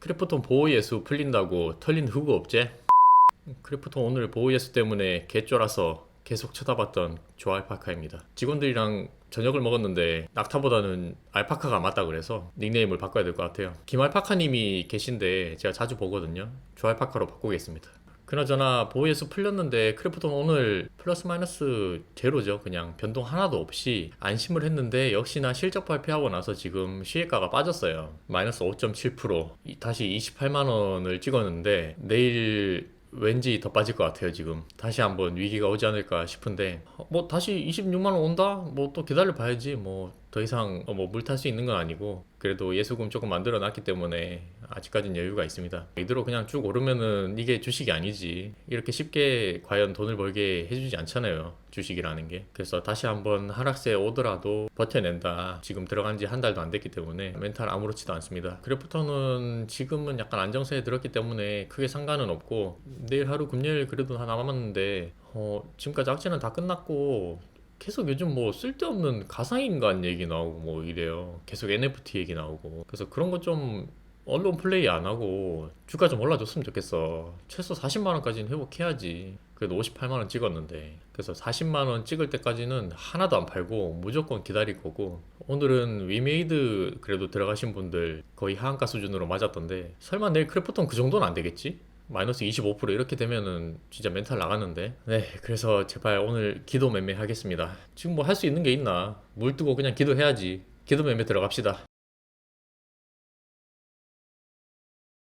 크래프톤 보호 예수 풀린다고 털린 흑우 없제? 크래프톤 오늘 보호 예수 때문에 개쫄아서 계속 쳐다봤던 조 알파카입니다. 직원들이랑 저녁을 먹었는데 낙타보다는 알파카가 맞다 그래서 닉네임을 바꿔야 될 것 같아요. 김알파카님이 계신데 제가 자주 보거든요. 조 알파카로 바꾸겠습니다. 그나저나 보호예수 풀렸는데 크래프톤 오늘 플러스 마이너스 제로죠. 그냥 변동 하나도 없이 안심을 했는데 역시나 실적 발표하고 나서 지금 시혜가가 빠졌어요. 마이너스 5.7% 이- 다시 28만 원을 찍었는데 내일 왠지 더 빠질 것 같아요 지금. 다시 한번 위기가 오지 않을까 싶은데. 어, 뭐 다시 26만 원 온다? 뭐 또 기다려 봐야지. 뭐 더 이상 뭐 물 탈 수 있는 건 아니고 그래도 예수금 조금 만들어 놨기 때문에 아직까지는 여유가 있습니다. 이대로 그냥 쭉 오르면은 이게 주식이 아니지. 이렇게 쉽게 과연 돈을 벌게 해주지 않잖아요 주식이라는 게. 그래서 다시 한번 하락세 오더라도 버텨낸다. 지금 들어간 지 한 달도 안 됐기 때문에 멘탈 아무렇지도 않습니다. 그래프터는 지금은 약간 안정세에 들었기 때문에 크게 상관은 없고 내일 하루 금요일 그래도 하나 남았는데 어, 지금까지 악재는 다 끝났고 계속 요즘 뭐 쓸데없는 가상인간 얘기 나오고 뭐 이래요. 계속 NFT 얘기 나오고. 그래서 그런 거 좀 언론 플레이 안 하고 주가 좀 올라줬으면 좋겠어. 최소 40만 원까지는 회복해야지. 그래도 58만 원 찍었는데. 그래서 40만 원 찍을 때까지는 하나도 안 팔고 무조건 기다릴 거고. 오늘은 위메이드 그래도 들어가신 분들 거의 하한가 수준으로 맞았던데 설마 내일 크래프톤 그 정도는 안 되겠지? 마이너스 25% 이렇게 되면은 진짜 멘탈 나가는데. 네 그래서 제발 오늘 기도 매매 하겠습니다. 지금 뭐 할 수 있는 게 있나? 물 뜨고 그냥 기도해야지. 기도 매매 들어갑시다